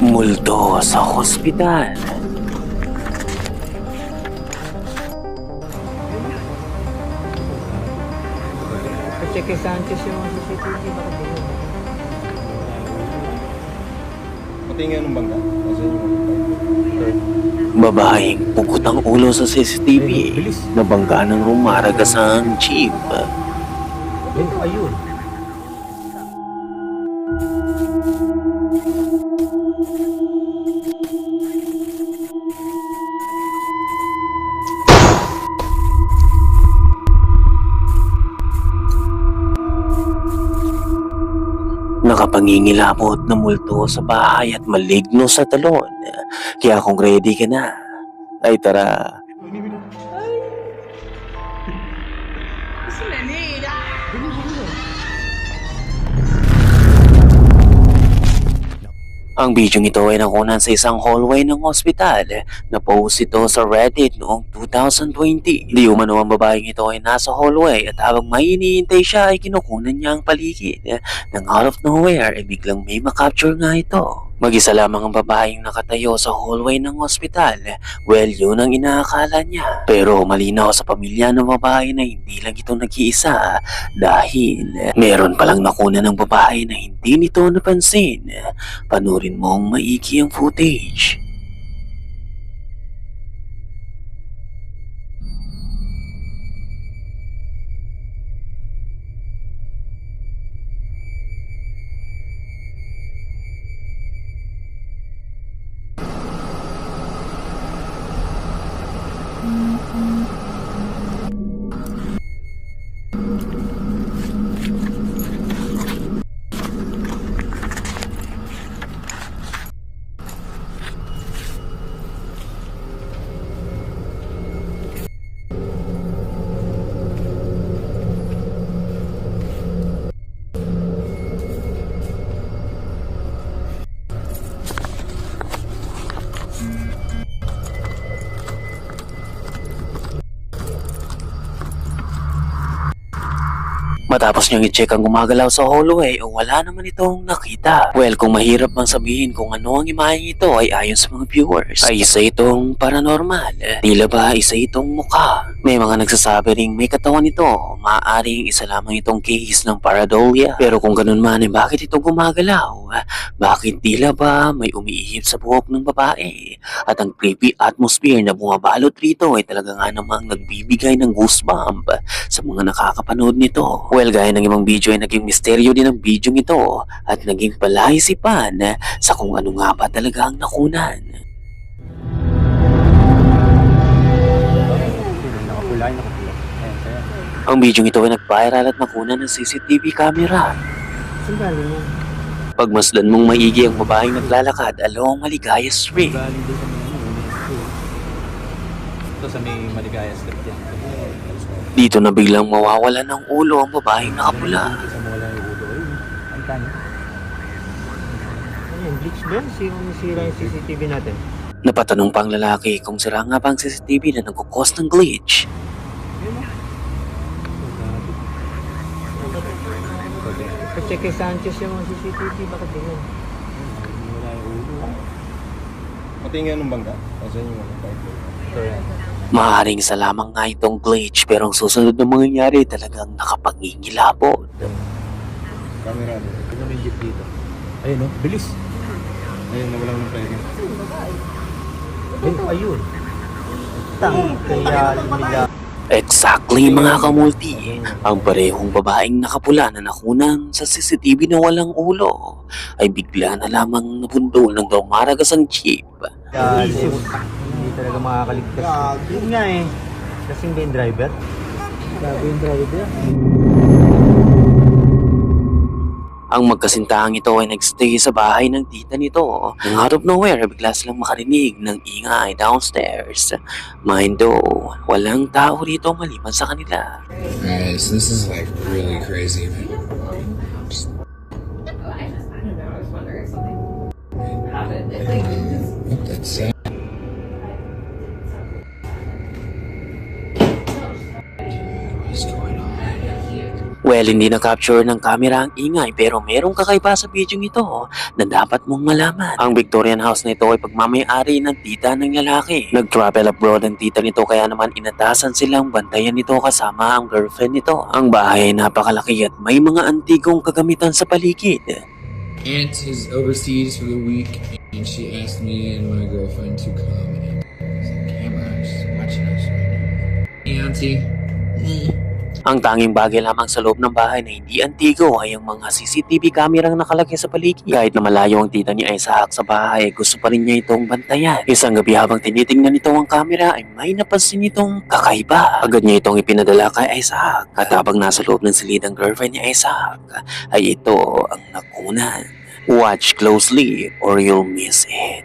Multo sa hospital. Kasi kay Sanchez yung CCTV, bakit di yun? Pati nga nung bangka. Kasi yung Babaeng pugot ang ulo sa CCTV. Nabangga ng rumaragas ang jeep. Ayun, ayun. Nakapangingilabot na multo sa bahay at maligno sa talon. Kaya kung ready ka na, ay tara. Ang video ito ay nakunan sa isang hallway ng ospital na post ito sa Reddit noong 2020. Di umano ang babaeng ito ay nasa hallway at habang may iniintay siya ay kinukunan niya ang paligid. Nang out of nowhere ay biglang may makapture nga ito. Mag-isa lamang ang babaeng nakatayo sa hallway ng ospital. Well, yun ang inaakala niya. Pero malinaw sa pamilya ng babae na hindi lang ito nag-iisa dahil meron palang nakuna ng babae na hindi nito napansin. Panurin mong maigi ang footage. Matapos niyang i-check ang gumagalaw sa hallway o wala naman itong nakita. Well, kung mahirap man sabihin kung ano ang imaheng ito ay ayon sa mga viewers, ay isa itong paranormal. Tila ba isa itong mukha? May mga nagsasabi ring may katawan ito. Maaaring isa lamang itong case ng paradolya. Pero kung ganun man ay bakit ito gumagalaw? Bakit tila ba may umiihip sa buhok ng babae? At ang creepy atmosphere na bumabalot rito ay talaga nga namang nagbibigay ng goosebump sa mga nakakapanood nito. Well, gaya ng ibang video ay naging misteryo din ang video ito at naging palaisipan sa kung ano nga ba talaga ang nakunan. Ang video ito ay nag-viral at nakunan ng CCTV camera. Pagmasdan mong maigi ang babaeng naglalakad along Maligaya Street. Galing doon sa may ano, UNESCO. Ito sa may Maligaya Street yan. Dito na biglang mawawala ng ulo ang babaeng nakapula. Sa mawala yung ulo. Ayun, ang tani. Ano yun? Glitch ba sira yung CCTV natin? Napatanong pa ang lalaki kung sira nga ba ang CCTV na nagkukos ng glitch. Kasi kay Sanchez yung CCTV, bakit yun? Wala yung ulo. Pati nga nung bangka. Kasi yung ano, Correct. Maaring sa lamang nga itong glitch pero ang susunod na mangyayari talagang nakapangingilabot. Camera. Ito na yung jeep dito. Ayun no, bilis. Ayun, nawalan ng pwede. Ayun, ayun. Tang, kaya nila. Exactly mga kamulti. Ang parehong babaeng nakapula na nakunan sa CCTV na walang ulo ay bigla na lamang nabundol ng dumaragas ang jeep. Hindi talaga makakaligtas. Yun nga eh. Kasing ba yung driver? Grabe yung driver. Ang magkasintahang ito ay nagstay sa bahay ng tita nito. Nang out of nowhere, bigla silang makarinig ng ingay downstairs. Mind though, walang tao rito maliban sa kanila. So this is like really crazy. What that's sad. Well, hindi na-capture ng camera ang ingay pero merong kakaiba sa video ito na dapat mong malaman. Ang Victorian house na ito ay pagmamayari ng tita ng lalaki. Nag-travel abroad ang tita nito kaya naman inatasan silang bantayan nito kasama ang girlfriend nito. Ang bahay ay napakalaki at may mga antigong kagamitan sa paligid. Aunt is overseas for the week, and she asked me and my girlfriend to come. And camera watching us right now. Hey, Auntie. Ang tanging bagay lamang sa loob ng bahay na hindi antigo ay ang mga CCTV kamerang nakalagay sa paligid. Kahit na malayo ang tita ni Isaac sa bahay, gusto pa rin niya itong bantayan. Isang gabi habang tinitingnan nito ang kamera ay may napansin itong kakaiba. Agad niya itong ipinadala kay Isaac. At habang nasa loob ng silid ang girlfriend ni Isaac, ay ito ang nakunan. Watch closely or you'll miss it.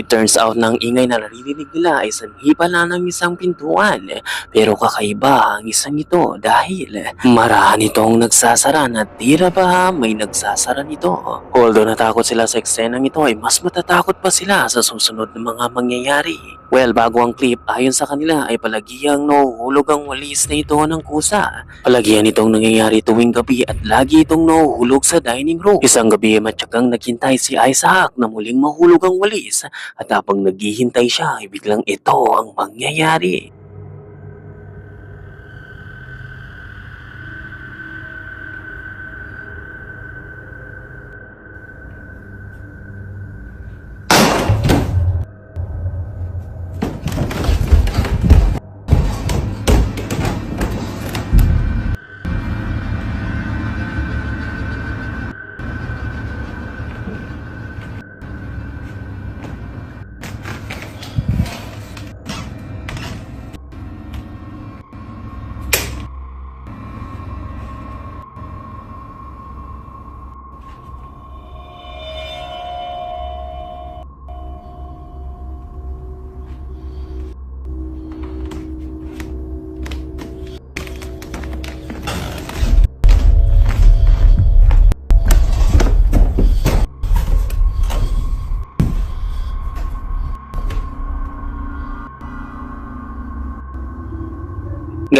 It turns out na ang ingay na naririnig nila ay sanhi pala ng isang pintuan. Pero kakaiba ang isang ito dahil marahan itong nagsasara na tira ba may nagsasara nito. Although natakot sila sa eksenang ito ay mas matatakot pa sila sa susunod na mga mangyayari. Well, bago ang clip, ayon sa kanila ay palagiyang nahuhulog ang walis na ito ng kusa. Palagihan itong nangyayari tuwing gabi at lagi itong nahuhulog sa dining room. Isang gabi matyagang naghintay si Isaac na muling mahulog ang walis at habang naghihintay siya ay biglang ito ang mangyayari.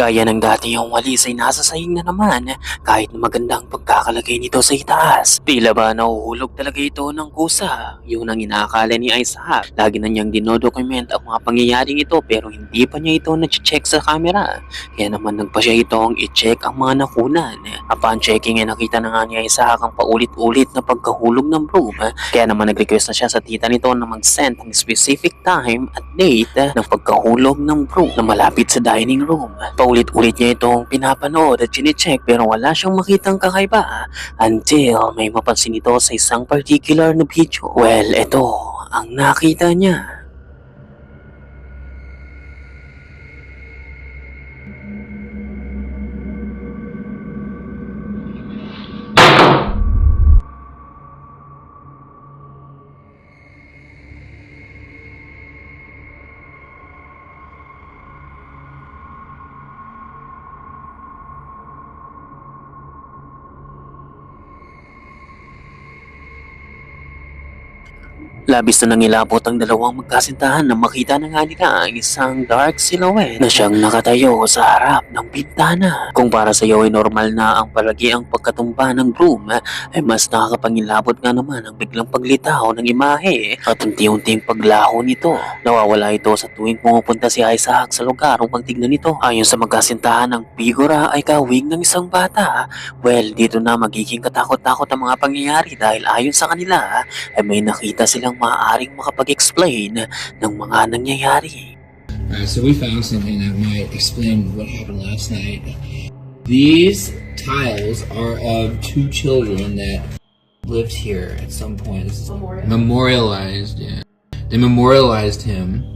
Gaya ng dati yung walis ay nasa sahig na naman kahit na maganda ang pagkakalagay nito sa itaas. Tila ba nahuhulog talaga ito ng kusa? Yun ang inaakala ni Isaac. Lagi na niyang dinodocument ang mga pangyayaring ito pero hindi pa niya ito na-check sa camera. Kaya naman nagpa siya itong i-check ang mga nakunan. Upon checking ay nakita na nga ni Isaac ang paulit-ulit na pagkahulog ng broom. Kaya naman nag-request na siya sa tita nito na mag-send ng specific time at date ng pagkahulog ng broom na malapit sa dining room. Paulit-ulit niya itong pinapanood at chinecheck pero wala siyang makitang kakaiba until may mapansin ito sa isang particular na video. Well, ito ang nakita niya. Labis na nangilabot ang dalawang magkasintahan na makita na nga nila ang isang dark silhouette na siyang nakatayo sa harap ng bintana. Kung para sa iyo ay normal na ang palagi ang pagkatumba ng room, ay mas nakakapangilabot nga naman ang biglang paglitaw ng imahe at unti-unting paglaho nito. Nawawala ito sa tuwing pumupunta si Isaac sa lugar upang tignan ito. Ayon sa magkasintahan ng figura ay kawig ng isang bata. Well, dito na magiging katakot-takot ang mga pangyayari dahil ayon sa kanila ay may nakita silang maaaring makapag-explain ng mga nangyayari. Alright, so we found something that might explain what happened last night. These tiles are of two children that lived here at some point. This is memorialized, yeah. They memorialized him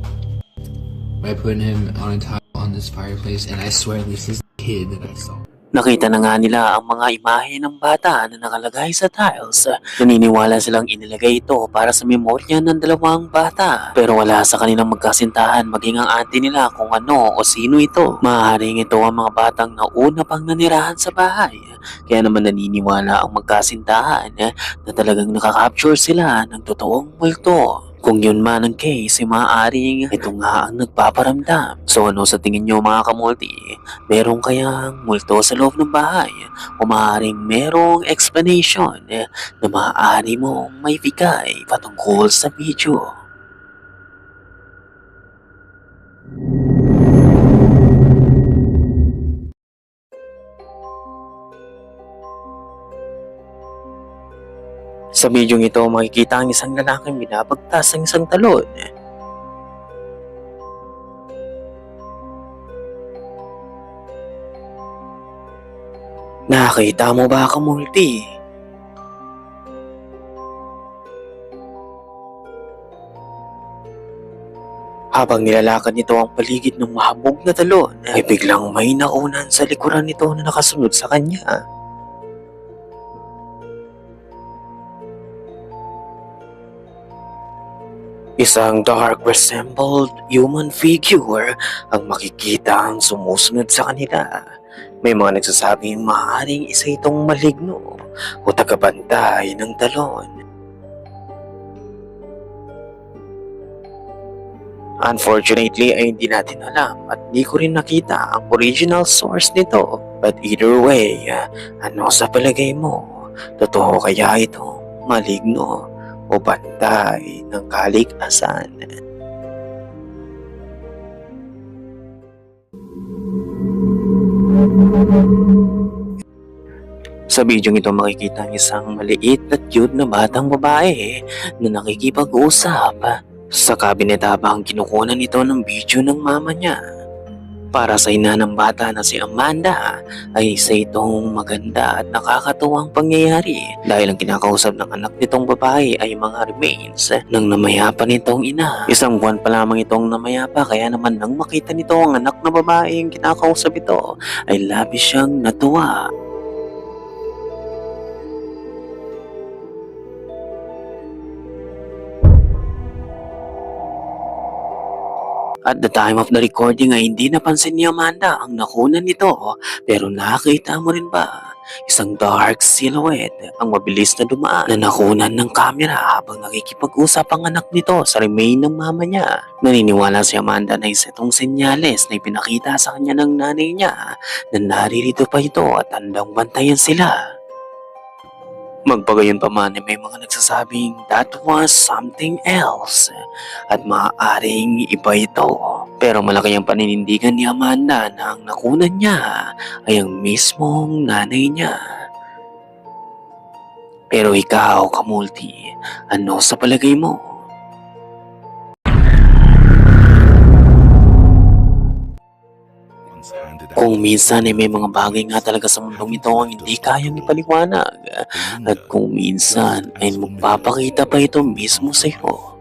by putting him on a tile on this fireplace, and I swear this is the kid that I saw. Nakita na nga nila ang mga imahe ng bata na nakalagay sa tiles. Naniniwala silang inilagay ito para sa memorya ng dalawang bata. Pero wala sa kanilang magkasintahan maging ang auntie nila kung ano o sino ito. Maaaring ito ang mga batang nauna pang nanirahan sa bahay. Kaya naman naniniwala ang magkasintahan na talagang nakakapture sila ng totoong multo. Kung yun man ang case, ay maaaring ito nga ang nagpaparamdam. So ano sa tingin nyo mga kamulti? Meron kayang multo sa loob ng bahay? O maaaring merong explanation na maaari mong may bigay patungkol sa video? Sa video ito, makikita ang isang lalaking binabagtas ng isang talon. Nakita mo ba kamulti? Habang nilalakad nito ang paligid ng mahabog na talon, ay biglang may naunan sa likuran nito na nakasunod sa kanya. Isang dark resembled human figure ang makikita ang sumusunod sa kanila. May mga nagsasabing maaaring isa itong maligno o tagabantay ng talon. Unfortunately ay hindi natin alam at di ko rin nakita ang original source nito. But either way, ano sa palagay mo? Totoo kaya ito maligno o bantay ng kaligtasan? Sa video ito makikita ang isang maliit at cute na batang babae na nakikipag-usap sa kabinet habang kinukunan ito ng video ng mama niya. Para sa ina ng bata na si Amanda ay isa itong maganda at nakakatuwang pangyayari dahil ang kinakausap ng anak nitong babae ay mga remains ng namayapa nitong ina. Isang buwan pa lamang itong namayapa kaya naman nang makita nito ang anak na babae ang kinakausap ito ay labis siyang natuwa. At the time of the recording ay hindi napansin ni Amanda ang nakunan nito pero nakita mo rin ba isang dark silhouette ang mabilis na dumaan na nakunan ng camera habang nakikipag-usap ang anak nito sa remain ng mama niya. Naniniwala si Amanda na isa itong senyales na ipinakita sa kanya ng nanay niya na naririto pa ito at handang bantayan sila. Magpagayon pa man ay may mga nagsasabing that was something else at maaaring iba ito. Pero malaki ang paninindigan ni Amanda na ang nakunan niya ay ang mismong nanay niya. Pero ikaw, Kamulti, ano sa palagay mo? Kung minsan ay may mga bagay nga talaga sa mundong ito ang hindi kayang ipaliwanag at kung minsan ay magpapakita pa ito mismo sa iyo.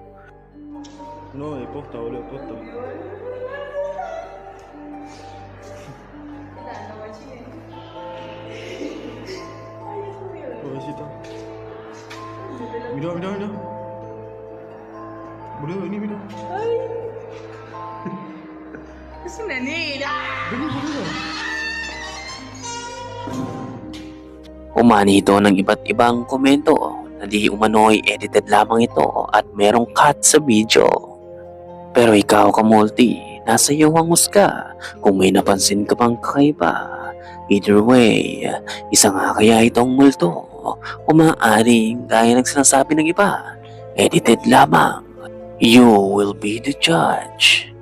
No, è posta, volevo posta. Pobrecita. Mira, mira, mira. Umani ito ng iba't ibang komento na di umano'y edited lamang ito at merong cut sa video. Pero ikaw kamulti, nasa iyo ang husga kung may napansin ka bang kakaiba. Either way, isa nga kaya itong multo o maaaring gaya ng sinasabi ng iba, edited lamang. You will be the judge.